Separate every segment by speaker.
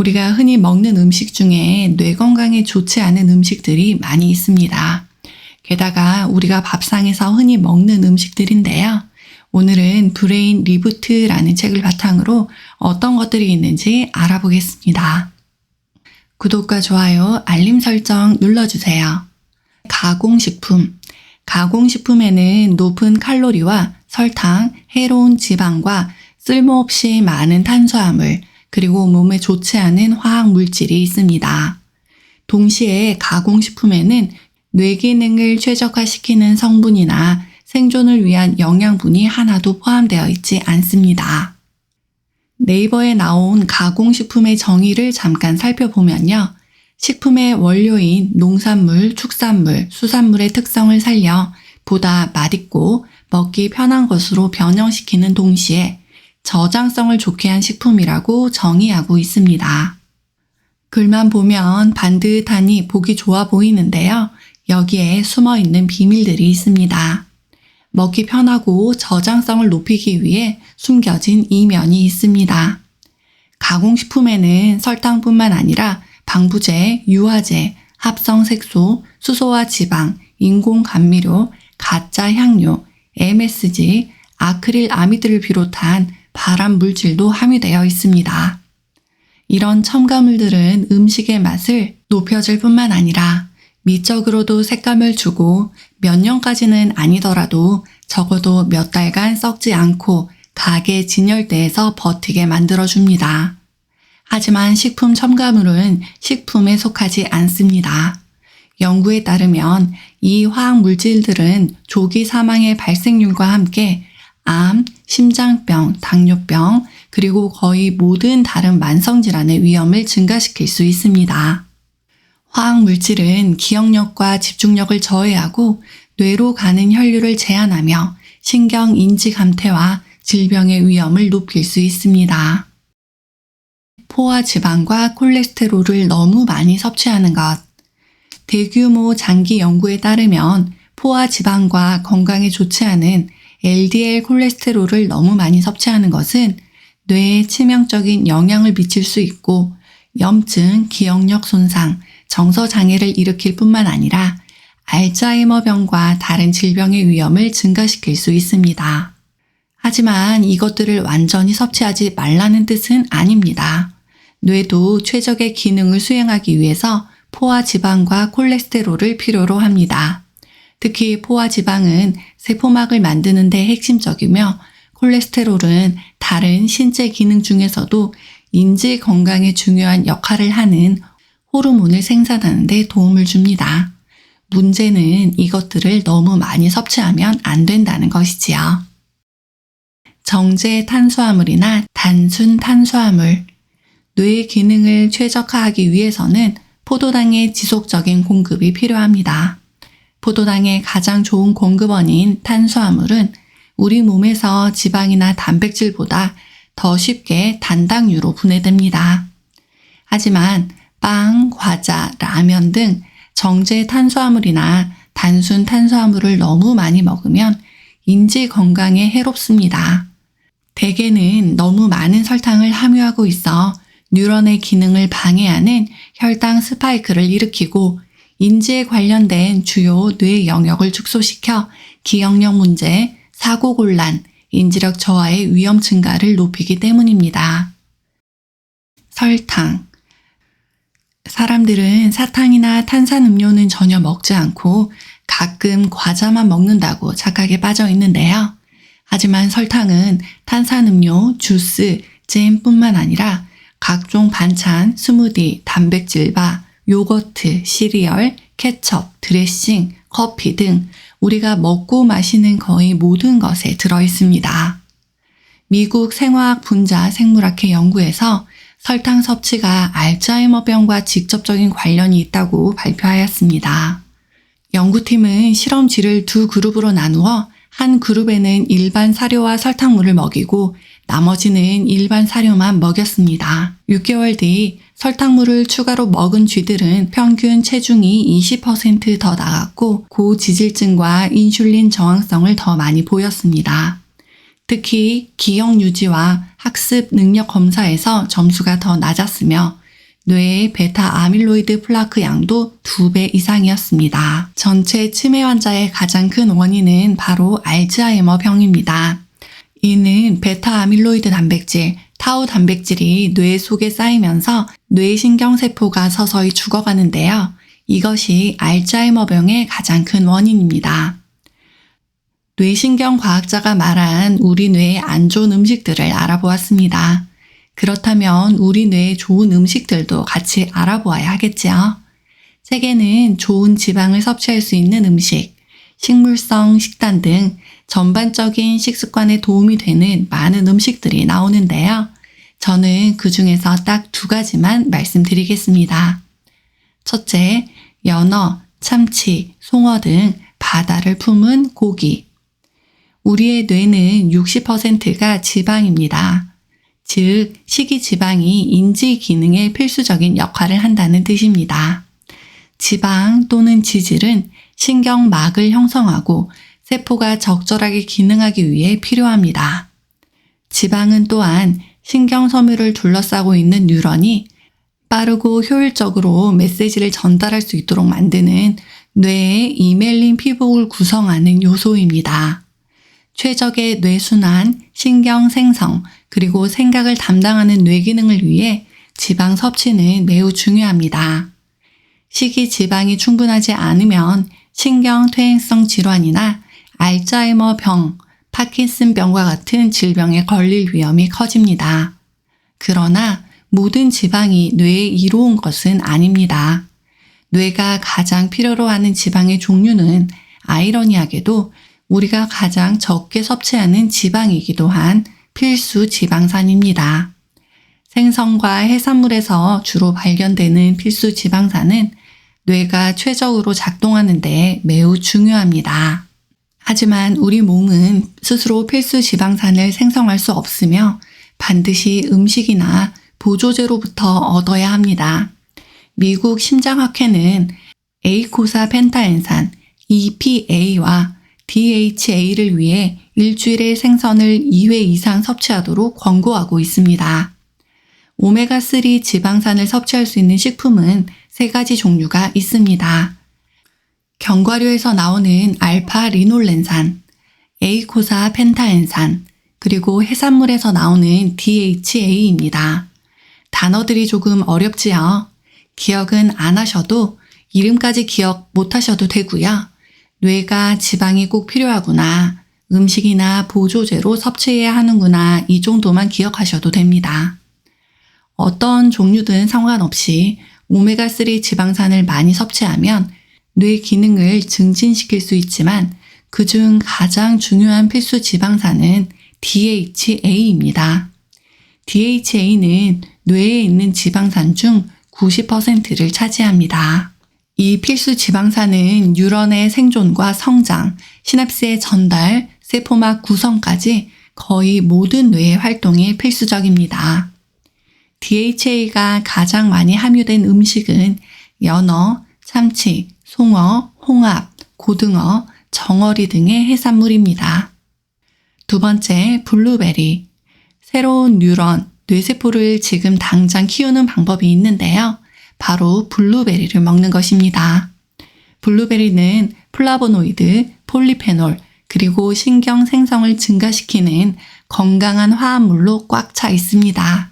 Speaker 1: 우리가 흔히 먹는 음식 중에 뇌 건강에 좋지 않은 음식들이 많이 있습니다. 게다가 우리가 밥상에서 흔히 먹는 음식들인데요. 오늘은 브레인 리부트라는 책을 바탕으로 어떤 것들이 있는지 알아보겠습니다. 구독과 좋아요, 알림 설정 눌러주세요. 가공식품. 가공식품에는 높은 칼로리와 설탕, 해로운 지방과 쓸모없이 많은 탄수화물, 그리고 몸에 좋지 않은 화학 물질이 있습니다. 동시에 가공식품에는 뇌 기능을 최적화시키는 성분이나 생존을 위한 영양분이 하나도 포함되어 있지 않습니다. 네이버에 나온 가공식품의 정의를 잠깐 살펴보면요. 식품의 원료인 농산물, 축산물, 수산물의 특성을 살려 보다 맛있고 먹기 편한 것으로 변형시키는 동시에 저장성을 좋게 한 식품이라고 정의하고 있습니다. 글만 보면 반듯하니 보기 좋아 보이는데요. 여기에 숨어 있는 비밀들이 있습니다. 먹기 편하고 저장성을 높이기 위해 숨겨진 이면이 있습니다. 가공식품에는 설탕뿐만 아니라 방부제, 유화제, 합성 색소, 수소와 지방, 인공 감미료, 가짜 향료, MSG, 아크릴 아미드를 비롯한 발암 물질도 함유되어 있습니다. 이런 첨가물들은 음식의 맛을 높여줄 뿐만 아니라 미적으로도 색감을 주고 몇 년까지는 아니더라도 적어도 몇 달간 썩지 않고 가게 진열대에서 버티게 만들어줍니다. 하지만 식품 첨가물은 식품에 속하지 않습니다. 연구에 따르면 이 화학 물질들은 조기 사망의 발생률과 함께 암, 심장병, 당뇨병, 그리고 거의 모든 다른 만성질환의 위험을 증가시킬 수 있습니다. 화학 물질은 기억력과 집중력을 저해하고 뇌로 가는 혈류를 제한하며 신경 인지 감퇴와 질병의 위험을 높일 수 있습니다. 포화 지방과 콜레스테롤을 너무 많이 섭취하는 것. 대규모 장기 연구에 따르면 포화 지방과 건강에 좋지 않은 LDL 콜레스테롤을 너무 많이 섭취하는 것은 뇌에 치명적인 영향을 미칠 수 있고 염증, 기억력 손상, 정서 장애를 일으킬 뿐만 아니라 알츠하이머병과 다른 질병의 위험을 증가시킬 수 있습니다. 하지만 이것들을 완전히 섭취하지 말라는 뜻은 아닙니다. 뇌도 최적의 기능을 수행하기 위해서 포화 지방과 콜레스테롤을 필요로 합니다. 특히 포화 지방은 세포막을 만드는 데 핵심적이며 콜레스테롤은 다른 신체 기능 중에서도 인지 건강에 중요한 역할을 하는 호르몬을 생산하는 데 도움을 줍니다. 문제는 이것들을 너무 많이 섭취하면 안 된다는 것이지요. 정제 탄수화물이나 단순 탄수화물. 뇌의 기능을 최적화하기 위해서는 포도당의 지속적인 공급이 필요합니다. 포도당의 가장 좋은 공급원인 탄수화물은 우리 몸에서 지방이나 단백질보다 더 쉽게 단당류로 분해됩니다. 하지만 빵, 과자, 라면 등 정제 탄수화물이나 단순 탄수화물을 너무 많이 먹으면 인지 건강에 해롭습니다. 대개는 너무 많은 설탕을 함유하고 있어 뉴런의 기능을 방해하는 혈당 스파이크를 일으키고 인지에 관련된 주요 뇌 영역을 축소시켜 기억력 문제, 사고 곤란, 인지력 저하의 위험 증가를 높이기 때문입니다. 설탕. 사람들은 사탕이나 탄산음료는 전혀 먹지 않고 가끔 과자만 먹는다고 착각에 빠져 있는데요. 하지만 설탕은 탄산음료, 주스, 잼뿐만 아니라 각종 반찬, 스무디, 단백질바, 요거트, 시리얼, 케첩, 드레싱, 커피 등 우리가 먹고 마시는 거의 모든 것에 들어 있습니다. 미국 생화학 분자 생물학회 연구에서 설탕 섭취가 알츠하이머병과 직접적인 관련이 있다고 발표하였습니다. 연구팀은 실험쥐를 두 그룹으로 나누어 한 그룹에는 일반 사료와 설탕물을 먹이고 나머지는 일반 사료만 먹였습니다. 6개월 뒤 설탕물을 추가로 먹은 쥐들은 평균 체중이 20%더 나갔고 고지질증과 인슐린 저항성을 더 많이 보였습니다. 특히 기억 유지와 학습 능력 검사에서 점수가 더 낮았으며 뇌의 베타 아밀로이드 플라크 양도 2배 이상이었습니다. 전체 치매 환자의 가장 큰 원인은 바로 알츠하이머 병입니다. 이는 베타 아밀로이드 단백질, 타우 단백질이 뇌 속에 쌓이면서 뇌신경세포가 서서히 죽어가는데요. 이것이 알츠하이머병의 가장 큰 원인입니다. 뇌신경 과학자가 말한 우리 뇌에 안 좋은 음식들을 알아보았습니다. 그렇다면 우리 뇌에 좋은 음식들도 같이 알아보아야 하겠지요. 책에는 좋은 지방을 섭취할 수 있는 음식, 식물성 식단 등 전반적인 식습관에 도움이 되는 많은 음식들이 나오는데요. 저는 그 중에서 딱 두 가지만 말씀드리겠습니다. 첫째, 연어, 참치, 송어 등 바다를 품은 고기. 우리의 뇌는 60%가 지방입니다. 즉, 식이 지방이 인지 기능에 필수적인 역할을 한다는 뜻입니다. 지방 또는 지질은 신경막을 형성하고 세포가 적절하게 기능하기 위해 필요합니다. 지방은 또한 신경섬유를 둘러싸고 있는 뉴런이 빠르고 효율적으로 메시지를 전달할 수 있도록 만드는 뇌의 이멜린 피복을 구성하는 요소입니다. 최적의 뇌순환, 신경 생성, 그리고 생각을 담당하는 뇌 기능을 위해 지방 섭취는 매우 중요합니다. 식이 지방이 충분하지 않으면 신경 퇴행성 질환이나 알츠하이머 병, 파킨슨 병과 같은 질병에 걸릴 위험이 커집니다. 그러나 모든 지방이 뇌에 이로운 것은 아닙니다. 뇌가 가장 필요로 하는 지방의 종류는 아이러니하게도 우리가 가장 적게 섭취하는 지방이기도 한 필수 지방산입니다. 생선과 해산물에서 주로 발견되는 필수 지방산은 뇌가 최적으로 작동하는 데 매우 중요합니다. 하지만 우리 몸은 스스로 필수 지방산을 생성할 수 없으며 반드시 음식이나 보조제로부터 얻어야 합니다. 미국 심장학회는 에이코사 펜타엔산 EPA와 DHA를 위해 일주일에 생선을 2회 이상 섭취하도록 권고하고 있습니다. 오메가3 지방산을 섭취할 수 있는 식품은 세 가지 종류가 있습니다. 견과류에서 나오는 알파 리놀렌산, 에이코사 펜타엔산, 그리고 해산물에서 나오는 DHA입니다. 단어들이 조금 어렵지요? 기억은 안 하셔도 이름까지 기억 못 하셔도 되고요. 뇌가 지방이 꼭 필요하구나. 음식이나 보조제로 섭취해야 하는구나. 이 정도만 기억하셔도 됩니다. 어떤 종류든 상관없이 오메가3 지방산을 많이 섭취하면 뇌 기능을 증진시킬 수 있지만 그중 가장 중요한 필수 지방산은 DHA입니다. DHA는 뇌에 있는 지방산 중 90%를 차지합니다. 이 필수 지방산은 뉴런의 생존과 성장, 시냅스의 전달, 세포막 구성까지 거의 모든 뇌의 활동에 필수적입니다. DHA가 가장 많이 함유된 음식은 연어, 참치, 송어, 홍합, 고등어, 정어리 등의 해산물입니다. 두 번째, 블루베리. 새로운 뉴런, 뇌세포를 지금 당장 키우는 방법이 있는데요. 바로 블루베리를 먹는 것입니다. 블루베리는 플라보노이드, 폴리페놀, 그리고 신경 생성을 증가시키는 건강한 화합물로 꽉 차 있습니다.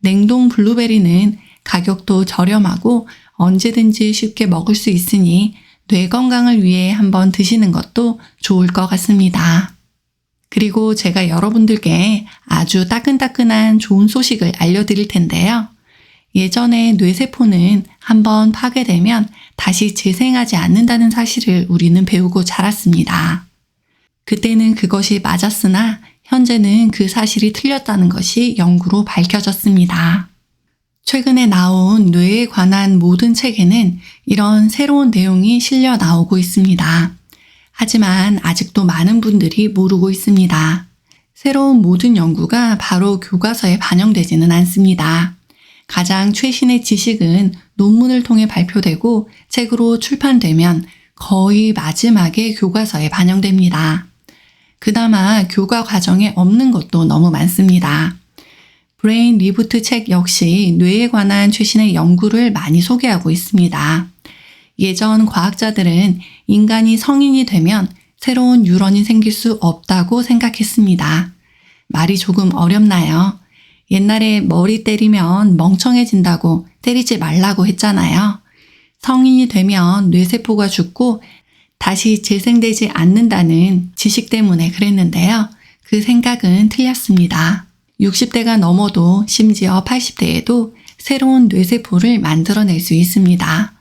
Speaker 1: 냉동 블루베리는 가격도 저렴하고 언제든지 쉽게 먹을 수 있으니 뇌 건강을 위해 한번 드시는 것도 좋을 것 같습니다. 그리고 제가 여러분들께 아주 따끈따끈한 좋은 소식을 알려드릴 텐데요. 예전에 뇌세포는 한번 파괴되면 다시 재생하지 않는다는 사실을 우리는 배우고 자랐습니다. 그때는 그것이 맞았으나 현재는 그 사실이 틀렸다는 것이 연구로 밝혀졌습니다. 최근에 나온 뇌에 관한 모든 책에는 이런 새로운 내용이 실려 나오고 있습니다. 하지만 아직도 많은 분들이 모르고 있습니다. 새로운 모든 연구가 바로 교과서에 반영되지는 않습니다. 가장 최신의 지식은 논문을 통해 발표되고 책으로 출판되면 거의 마지막에 교과서에 반영됩니다. 그나마 교과 과정에 없는 것도 너무 많습니다. 브레인 리부트 책 역시 뇌에 관한 최신의 연구를 많이 소개하고 있습니다. 예전 과학자들은 인간이 성인이 되면 새로운 뉴런이 생길 수 없다고 생각했습니다. 말이 조금 어렵나요? 옛날에 머리 때리면 멍청해진다고 때리지 말라고 했잖아요. 성인이 되면 뇌세포가 죽고 다시 재생되지 않는다는 지식 때문에 그랬는데요. 그 생각은 틀렸습니다. 60대가 넘어도 심지어 80대에도 새로운 뇌세포를 만들어낼 수 있습니다.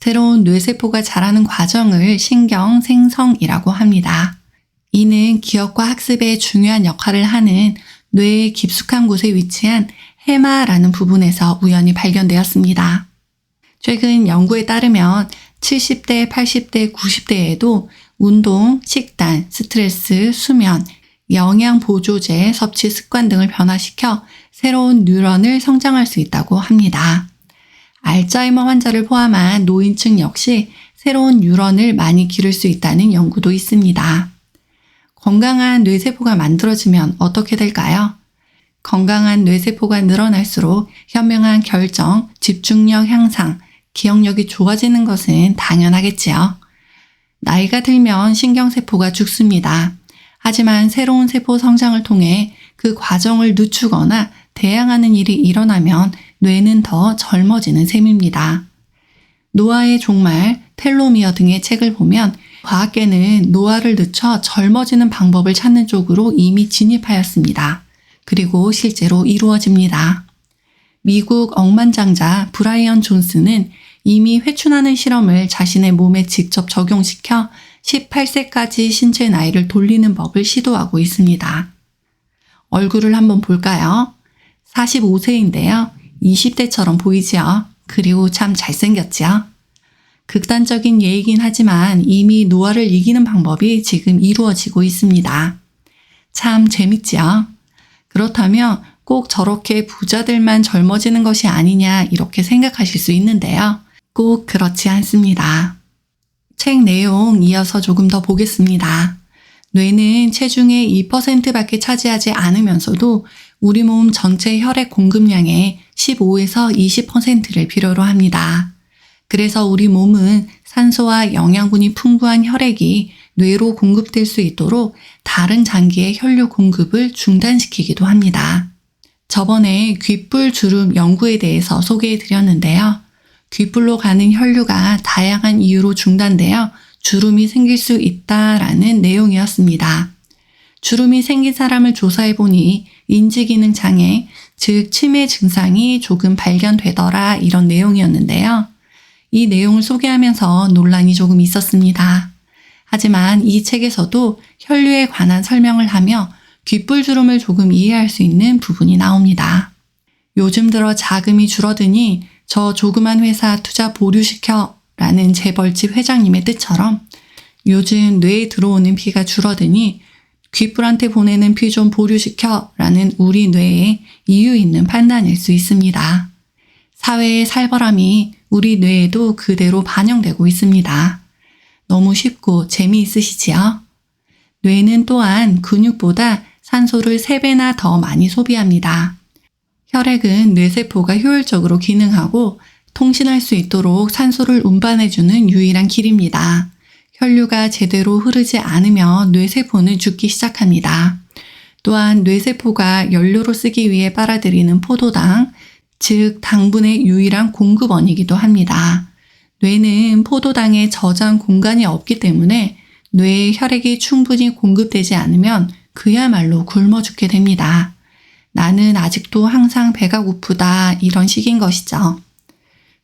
Speaker 1: 새로운 뇌세포가 자라는 과정을 신경 생성이라고 합니다. 이는 기억과 학습에 중요한 역할을 하는 뇌의 깊숙한 곳에 위치한 해마라는 부분에서 우연히 발견되었습니다. 최근 연구에 따르면 70대, 80대, 90대에도 운동, 식단, 스트레스, 수면, 영양 보조제 섭취 습관 등을 변화시켜 새로운 뉴런을 성장할 수 있다고 합니다. 알츠하이머 환자를 포함한 노인층 역시 새로운 뉴런을 많이 기를 수 있다는 연구도 있습니다. 건강한 뇌세포가 만들어지면 어떻게 될까요? 건강한 뇌세포가 늘어날수록 현명한 결정, 집중력 향상, 기억력이 좋아지는 것은 당연하겠지요. 나이가 들면 신경세포가 죽습니다. 하지만 새로운 세포 성장을 통해 그 과정을 늦추거나 대항하는 일이 일어나면 뇌는 더 젊어지는 셈입니다. 노화의 종말, 텔로미어 등의 책을 보면 과학계는 노화를 늦춰 젊어지는 방법을 찾는 쪽으로 이미 진입하였습니다. 그리고 실제로 이루어집니다. 미국 억만장자 브라이언 존스는 이미 회춘하는 실험을 자신의 몸에 직접 적용시켜 18세까지 신체 나이를 돌리는 법을 시도하고 있습니다. 얼굴을 한번 볼까요? 45세인데요. 20대처럼 보이지요? 그리고 참 잘생겼지요? 극단적인 예이긴 하지만 이미 노화를 이기는 방법이 지금 이루어지고 있습니다. 참 재밌지요? 그렇다면 꼭 저렇게 부자들만 젊어지는 것이 아니냐 이렇게 생각하실 수 있는데요. 꼭 그렇지 않습니다. 책 내용 이어서 조금 더 보겠습니다. 뇌는 체중의 2%밖에 차지하지 않으면서도 우리 몸 전체 혈액 공급량의 15에서 20%를 필요로 합니다. 그래서 우리 몸은 산소와 영양분이 풍부한 혈액이 뇌로 공급될 수 있도록 다른 장기의 혈류 공급을 중단시키기도 합니다. 저번에 귓불 주름 연구에 대해서 소개해 드렸는데요. 귓불로 가는 혈류가 다양한 이유로 중단되어 주름이 생길 수 있다라는 내용이었습니다. 주름이 생긴 사람을 조사해 보니 인지기능 장애, 즉 치매 증상이 조금 발견되더라 이런 내용이었는데요. 이 내용을 소개하면서 논란이 조금 있었습니다. 하지만 이 책에서도 혈류에 관한 설명을 하며 귓불주름을 조금 이해할 수 있는 부분이 나옵니다. 요즘 들어 자금이 줄어드니 저 조그만 회사 투자 보류시켜 라는 재벌집 회장님의 뜻처럼 요즘 뇌에 들어오는 피가 줄어드니 귓불한테 보내는 피 좀 보류시켜 라는 우리 뇌의 이유 있는 판단일 수 있습니다. 사회의 살벌함이 우리 뇌에도 그대로 반영되고 있습니다. 너무 쉽고 재미있으시지요? 뇌는 또한 근육보다 산소를 3배나 더 많이 소비합니다. 혈액은 뇌세포가 효율적으로 기능하고 통신할 수 있도록 산소를 운반해주는 유일한 길입니다. 혈류가 제대로 흐르지 않으면 뇌세포는 죽기 시작합니다. 또한 뇌세포가 연료로 쓰기 위해 빨아들이는 포도당, 즉 당분의 유일한 공급원이기도 합니다. 뇌는 포도당의 저장 공간이 없기 때문에 뇌에 혈액이 충분히 공급되지 않으면 그야말로 굶어 죽게 됩니다. 나는 아직도 항상 배가 고프다 이런 식인 것이죠.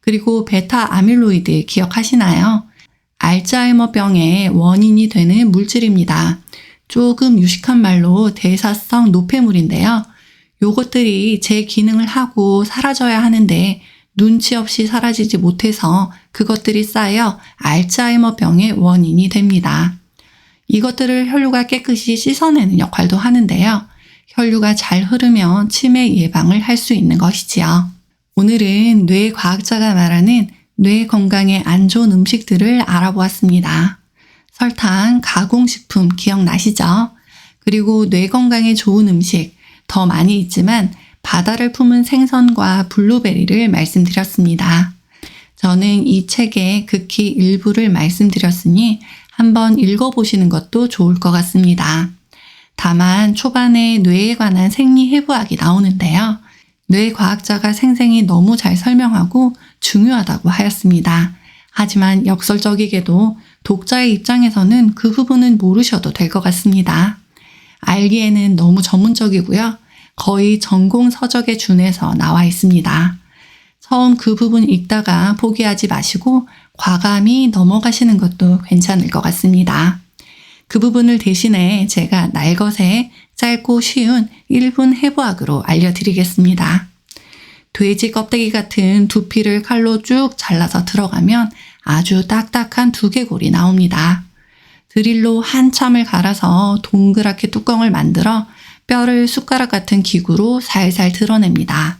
Speaker 1: 그리고 베타 아밀로이드 기억하시나요? 알츠하이머병의 원인이 되는 물질입니다. 조금 유식한 말로 대사성 노폐물인데요. 요것들이 제 기능을 하고 사라져야 하는데 눈치 없이 사라지지 못해서 그것들이 쌓여 알츠하이머 병의 원인이 됩니다. 이것들을 혈류가 깨끗이 씻어내는 역할도 하는데요. 혈류가 잘 흐르면 치매 예방을 할 수 있는 것이지요. 오늘은 뇌 과학자가 말하는 뇌 건강에 안 좋은 음식들을 알아보았습니다. 설탕, 가공식품 기억나시죠? 그리고 뇌 건강에 좋은 음식 더 많이 있지만 바다를 품은 생선과 블루베리를 말씀드렸습니다. 저는 이 책의 극히 일부를 말씀드렸으니 한번 읽어보시는 것도 좋을 것 같습니다. 다만 초반에 뇌에 관한 생리 해부학이 나오는데요. 뇌 과학자가 생생히 너무 잘 설명하고 중요하다고 하였습니다. 하지만 역설적이게도 독자의 입장에서는 그 부분은 모르셔도 될 것 같습니다. 알기에는 너무 전문적이고요. 거의 전공 서적에 준해서 나와 있습니다. 처음 그 부분 읽다가 포기하지 마시고 과감히 넘어가시는 것도 괜찮을 것 같습니다. 그 부분을 대신에 제가 날것의 짧고 쉬운 1분 해부학으로 알려드리겠습니다. 돼지 껍데기 같은 두피를 칼로 쭉 잘라서 들어가면 아주 딱딱한 두개골이 나옵니다. 드릴로 한참을 갈아서 동그랗게 뚜껑을 만들어 뼈를 숟가락 같은 기구로 살살 드러냅니다.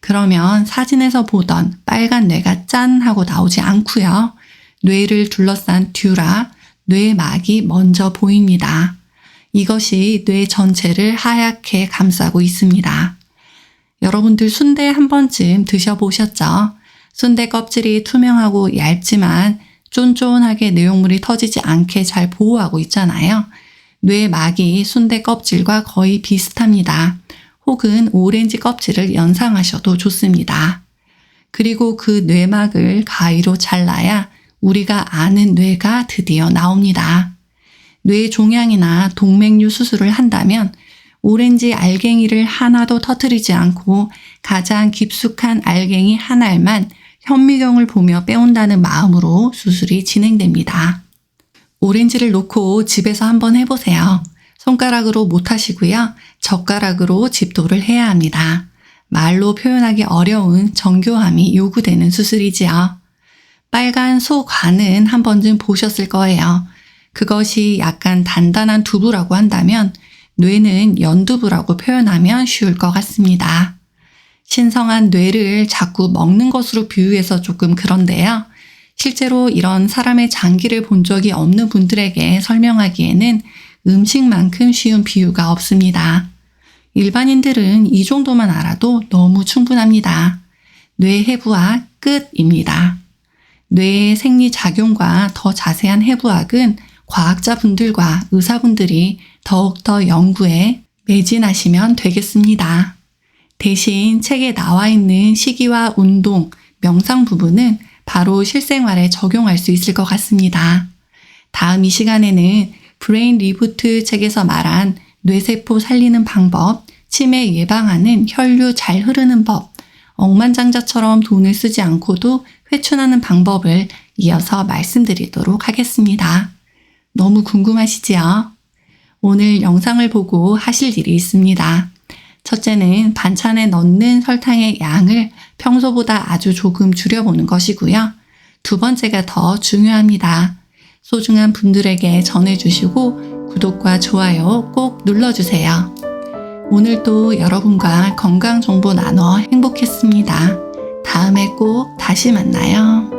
Speaker 1: 그러면 사진에서 보던 빨간 뇌가 짠 하고 나오지 않고요. 뇌를 둘러싼 듀라, 뇌막이 먼저 보입니다. 이것이 뇌 전체를 하얗게 감싸고 있습니다. 여러분들 순대 한 번쯤 드셔보셨죠? 순대 껍질이 투명하고 얇지만 쫀쫀하게 내용물이 터지지 않게 잘 보호하고 있잖아요. 뇌막이 순대 껍질과 거의 비슷합니다. 혹은 오렌지 껍질을 연상하셔도 좋습니다. 그리고 그 뇌막을 가위로 잘라야 우리가 아는 뇌가 드디어 나옵니다. 뇌 종양이나 동맥류 수술을 한다면 오렌지 알갱이를 하나도 터뜨리지 않고 가장 깊숙한 알갱이 한 알만 현미경을 보며 빼온다는 마음으로 수술이 진행됩니다. 오렌지를 놓고 집에서 한번 해보세요. 손가락으로 못 하시고요. 젓가락으로 집도를 해야 합니다. 말로 표현하기 어려운 정교함이 요구되는 수술이지요. 빨간 소관은 한 번쯤 보셨을 거예요. 그것이 약간 단단한 두부라고 한다면 뇌는 연두부라고 표현하면 쉬울 것 같습니다. 신성한 뇌를 자꾸 먹는 것으로 비유해서 조금 그런데요. 실제로 이런 사람의 장기를 본 적이 없는 분들에게 설명하기에는 음식만큼 쉬운 비유가 없습니다. 일반인들은 이 정도만 알아도 너무 충분합니다. 뇌 해부학 끝입니다. 뇌의 생리 작용과 더 자세한 해부학은 과학자분들과 의사분들이 더욱더 연구에 매진하시면 되겠습니다. 대신 책에 나와 있는 식이와 운동, 명상 부분은 바로 실생활에 적용할 수 있을 것 같습니다. 다음 이 시간에는 브레인 리부트 책에서 말한 뇌세포 살리는 방법, 치매 예방하는 혈류 잘 흐르는 법, 억만장자처럼 돈을 쓰지 않고도 회춘하는 방법을 이어서 말씀드리도록 하겠습니다. 너무 궁금하시지요? 오늘 영상을 보고 하실 일이 있습니다. 첫째는 반찬에 넣는 설탕의 양을 평소보다 아주 조금 줄여보는 것이고요. 두 번째가 더 중요합니다. 소중한 분들에게 전해주시고 구독과 좋아요 꼭 눌러주세요. 오늘도 여러분과 건강 정보 나눠 행복했습니다. 다음에 꼭 다시 만나요.